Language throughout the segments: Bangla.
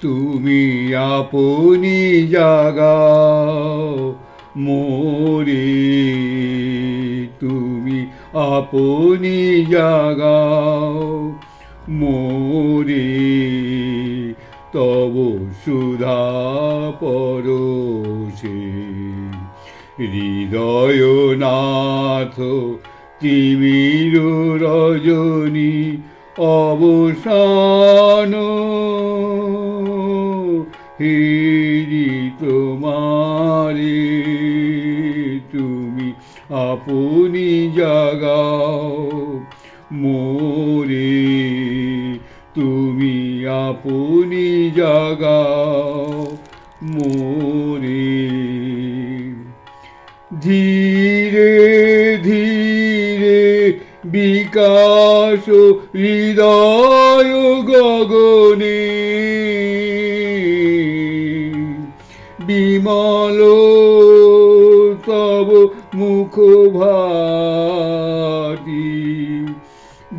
তুমি আপনি জাগাও মোরে, তুমি আপনি জাগাও মোরে, তব সুধা পরশে। হৃদয়নাথ তিমির রজনী অবসান। হেরি তোমারে, তুমি আপনি জাগাও মোরে, তুমি আপনি জাগাও মোরে। ধীরে ধীরে বিকাশ হৃদয় গগনে বিমল, তব মুখ ভাতি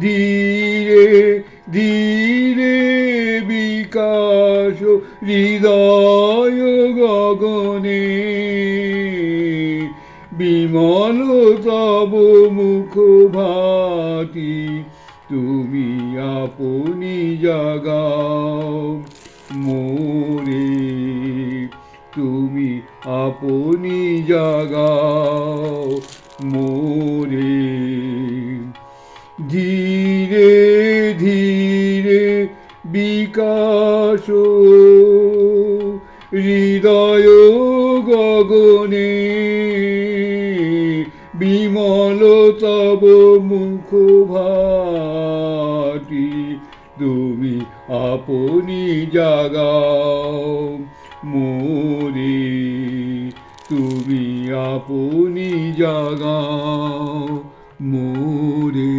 ধীরে ধীরে বিকাশ হৃদয় গগনে। বিমল, তব মুখ ভাতি তুমি আপনি জাগাও মোরে। তুমি আপনি জাগাও মোরে ধীরে ধীরে বিকাশ হৃদয় গগনে। বিমল তব মুখ ভাটি, তুমি আপনি জাগাও। মোরে তুমি আপনি জাগাও মোরে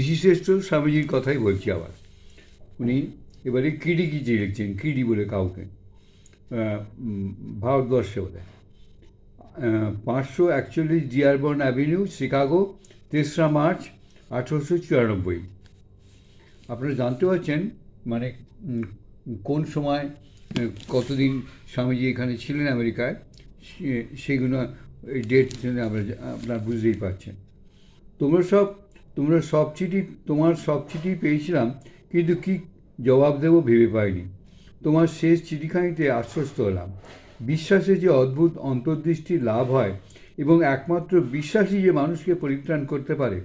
ঋষিশ্রেষ্ঠ স্বামীজির কথাই বলছি আবার। উনি এবারে কিডি কিচি লিখছেন, কিডি বলে কাউকে। ভারতবর্ষে বলে। পাঁচশো একচল্লিশ ডিয়ারবর্ন অ্যাভিনিউ, শিকাগো, তেসরা মার্চ, আঠেরোশো চুরানব্বই। আপনারা জানতে পারছেন মানে কোন সময় কতদিন স্বামীজি এখানে ছিলেন আমেরিকায় সেগুলো ডেট আমরা আপনার বুঝতেই পারছেন। তোমরা সব তোমরা সব চিঠি, তোমার সব চিঠি পেয়েছিলাম, কিন্তু কি জবাব দেবো ভেবে পাইনি। তোমার শেষ চিঠিখানিতে আশ্বস্ত হলাম। বিশ্বাসে যে অদ্ভুত অন্তর্দৃষ্টি লাভ হয় এবং একমাত্র বিশ্বাসই যে মানুষকে পরিত্রাণ করতে পারে,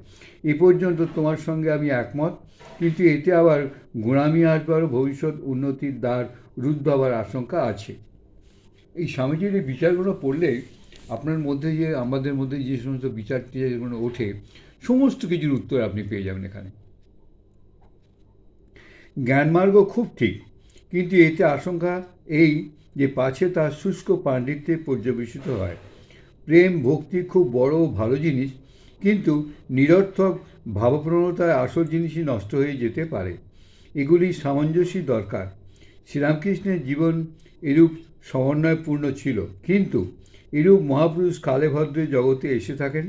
এ পর্যন্ত তোমার সঙ্গে আমি একমত। কিন্তু এতে আবার গোড়ামি আসবার ভবিষ্যৎ উন্নতির দ্বার রুদ্ধ হবার আশঙ্কা আছে। এই স্বামীজির এই বিচারগুলো পড়লে আপনার মধ্যে যে, আমাদের মধ্যে যে সমস্ত বিচার টিচারগুলো ওঠে, সমস্ত কিছুর উত্তর আপনি পেয়ে যাবেন এখানে। জ্ঞানমার্গ খুব ঠিক, কিন্তু এতে আশঙ্কা এই যে পাছে তার শুষ্ক পাণ্ডিত্যে পর্যবেসিত হয়। প্রেম ভক্তি খুব বড় ভালো জিনিস, কিন্তু নিরর্থক ভাবপ্রণতায় আসল জিনিসই নষ্ট হয়ে যেতে পারে। এগুলি সামঞ্জস্যই দরকার। শ্রীরামকৃষ্ণের জীবন এরূপ সমন্বয়পূর্ণ ছিল, কিন্তু এরূপ মহাপুরুষ কালে ভদ্রে জগতে এসে থাকেন,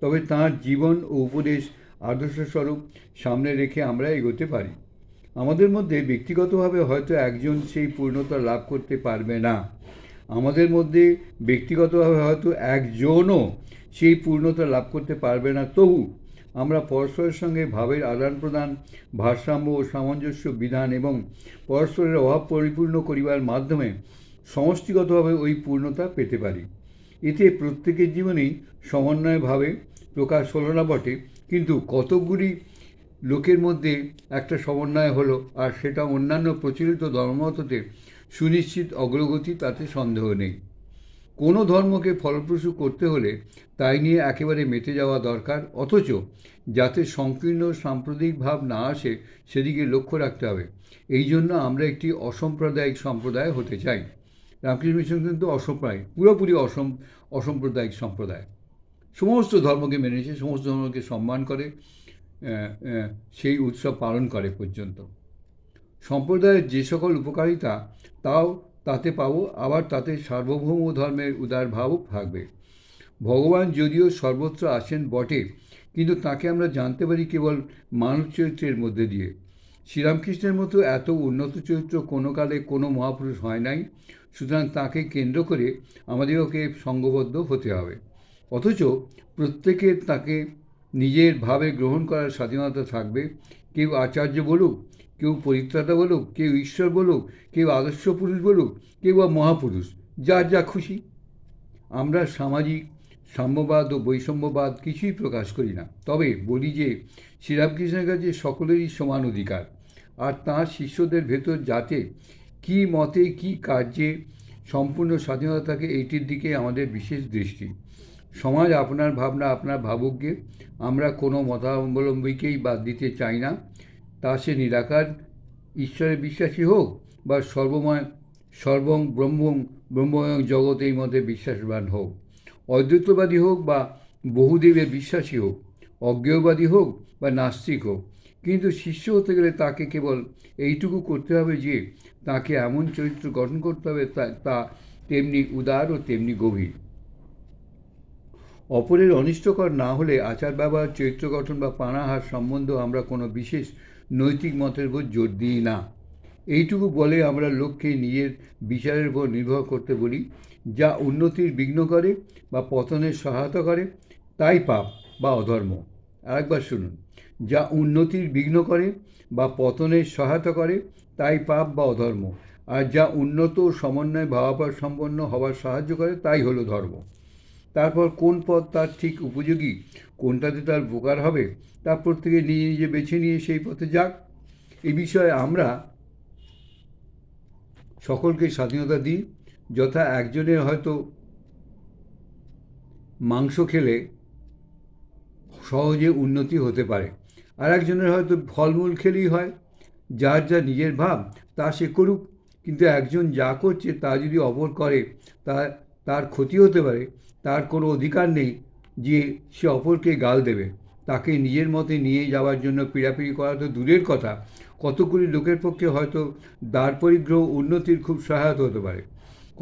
তবে তাঁর জীবন ও উপদেশ আদর্শস্বরূপ সামনে রেখে আমরা এগোতে পারি। আমাদের মধ্যে ব্যক্তিগতভাবে হয়তো একজন সেই পূর্ণতা লাভ করতে পারবে না। আমাদের মধ্যে ব্যক্তিগতভাবে হয়তো একজনও সেই পূর্ণতা লাভ করতে পারবে না। তবু আমরা পরস্পরের সঙ্গে ভাবের আদান প্রদান ভারসাম্য ও সামঞ্জস্য বিধান এবং পরস্পরের অভাব পরিপূর্ণ করিবার মাধ্যমে সমষ্টিগতভাবে ওই পূর্ণতা পেতে পারি। এতে প্রত্যেকের জীবনেই সমন্বয়ভাবে প্রকাশ হলো না বটে, কিন্তু কতকগুলি লোকের মধ্যে একটা সমন্বয় হলো আর সেটা অন্যান্য প্রচলিত ধর্মমততে সুনিশ্চিত অগ্রগতি তাতে সন্দেহ নেই। কোনো ধর্মকে ফলপ্রসূ করতে হলে তাই নিয়ে একেবারে মেতে যাওয়া দরকার, অথচ যাতে সংকীর্ণ সাম্প্রদায়িক ভাব না আসে সেদিকে লক্ষ্য রাখতে হবে। এই জন্য আমরা একটি অসাম্প্রদায়িক সম্প্রদায় হতে চাই। রামকৃষ্ণ মিশন কিন্তু অসম্প্রদায় পুরোপুরি অসম, অসাম্প্রদায়িক সম্প্রদায়। সমস্ত ধর্মকে মেনেছে সমস্ত ধর্মকে সম্মান করে সেই উৎসব পালন করে পর্যন্ত। সম্প্রদায়ের যে সকল উপকারিতা, তাও তাতে পাব, আবার তাতে সার্বভৌম ধর্মের উদার ভাবও থাকবে। ভগবান যদিও সর্বত্র আসেন বটে, কিন্তু তাকে আমরা জানতে পারি কেবল মানব চরিত্রের মধ্যে দিয়ে। শ্রীরামকৃষ্ণের মতো এত উন্নত চরিত্র কোনো কালে কোনো মহাপুরুষ হয় নাই, সুতরাং তাকে কেন্দ্র করে আমাদেরকে সঙ্গবদ্ধ হতে হবে। অথচ প্রত্যেকের তাকে নিজের ভাবে গ্রহণ করার স্বাধীনতা থাকবে, কেউ আচার্য বলুক কেউ পরিত্রাতা বলুক, কেউ ঈশ্বর বলুক, কেউ আদর্শ পুরুষ বলুক, কেউ বা মহাপুরুষ যার যা খুশি। আমরা সামাজিক, সাম্যবাদ ও বৈষম্যবাদ কিছুই প্রকাশ করি না। তবে বলি যে, শ্রীরামকৃষ্ণের কাছে সকলেরই সমান অধিকার। আর তাঁর শিষ্যদের ভেতর যাতে কি মতে, কি কার্যে সম্পূর্ণ স্বাধীনতা থাকে, এইটির দিকে আমাদের বিশেষ দৃষ্টি। সমাজ আপনার ভাবনা, আপনার ভাবুককে আমরা কোনো মতাবলম্বীকেই বাদ দিতে চাই না। তা সে নিরাকার, ঈশ্বরে বিশ্বাসী হোক বা সর্বময়, সর্বং ব্রহ্মং, ব্রহ্মময় জগৎ এই মতে বিশ্বাসবান হোক। অদ্বৈতবাদী হোক বা বহুদেবে বিশ্বাসী হোক, অজ্ঞেয়বাদী হোক বা নাস্তিক হোক, কিন্তু শিষ্য হতে গেলে তাকে কেবল এইটুকু করতে হবে যে তাকে এমন চরিত্র গঠন করতে হবে তা তেমনি উদার ও তেমনি গভীর। অপরের অনিষ্টকর না হলে আচার ব্যবহার চরিত্র গঠন বা পানাহার সম্বন্ধ আমরা কোনো বিশেষ নৈতিক মতের উপর জোর দিই না। এইটুকু বলে আমরা লোককে নিজের বিচারের উপর নির্ভর করতে বলি, যা উন্নতির বিঘ্ন করে বা পতনের সহায়তা করে, তাই পাপ বা অধর্ম। আরেকবার শুনুন, যা উন্নতির বিঘ্ন করে বা পতনের সহায়তা করে, তাই পাপ বা অধর্ম। আর যা উন্নত সমন্বয় ভাবাপার সম্পন্ন হওয়ার সাহায্য করে, তাই হলো ধর্ম। তারপর কোন পথ তার ঠিক উপযোগী? কোনটাতে তার উপকার হবে? তা প্রত্যেকে নিজে নিজে বেছে নিয়ে সেই পথে যাক। এ বিষয়ে আমরা সকলকে স্বাধীনতা দিই। যথা একজনের হয়তো মাংস খেলে সহজে উন্নতি হতে পারে। আর একজনের হয়তো ফলমূল খেলেই হয়। যার যা নিজের ভাব, তা সে করুক। কিন্তু একজন যা করছে, তা যদি অপর করে, তা তার ক্ষতি হতে পারে, তার কোনো অধিকার নেই যে সে অপরকে গাল দেবে। তাকে নিজের মতে নিয়ে যাওয়ার জন্য পীড়াপিড়ি করা তো দূরের কথা। কতগুলি লোকের পক্ষে হয়তো দ্বার পরিগ্রহ উন্নতির খুব সহায়তা হতে পারে।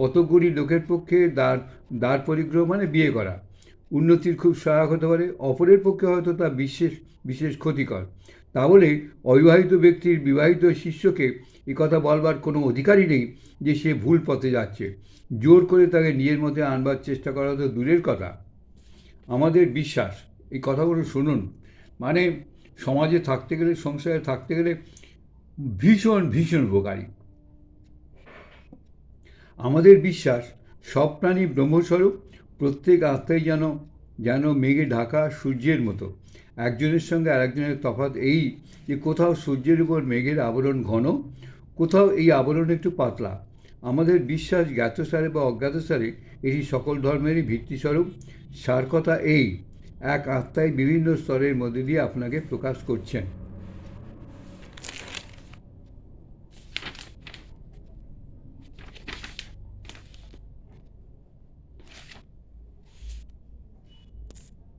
কতগুলি লোকের পক্ষে দ্বার দ্বার পরিগ্রহ মানে বিয়ে করা। উন্নতির খুব সহায়ক হতে পারে, অপরের পক্ষে হয়তো তা বিশেষ বিশেষ ক্ষতিকর। তা বলে অবিবাহিত ব্যক্তির বিবাহিত শিষ্যকে কথা বলবার কোনো অধিকারই নেই যে সে ভুল পথে যাচ্ছে। জোর করে তাকে নিজের মধ্যে আনবার চেষ্টা করা তো দূরের কথা। আমাদের বিশ্বাস, এই কথাগুলো শুনুন। মানে সমাজে থাকতে গেলে, সংসারে থাকতে গেলে ভীষণ ভীষণ উপকারী। আমাদের বিশ্বাস, সব প্রাণী ব্রহ্মস্বরূপ, প্রত্যেক আত্মাই যেন যেন মেঘে ঢাকা সূর্যের মতো। একজনের সঙ্গে আরেকজনের তফাৎ এই যে কোথাও সূর্যের উপর মেঘের আবরণ ঘন কোথাও এই আবরণ একটু পাতলা। আমাদের বিশ্বাস জ্ঞাতসারে বা অজ্ঞাতসারে এটি সকল ধর্মেরই ভিত্তিস্বরূপ। সার কথা এই, এক আত্মায় বিভিন্ন স্তরের মধ্যে দিয়ে আপনাকে প্রকাশ করছেন।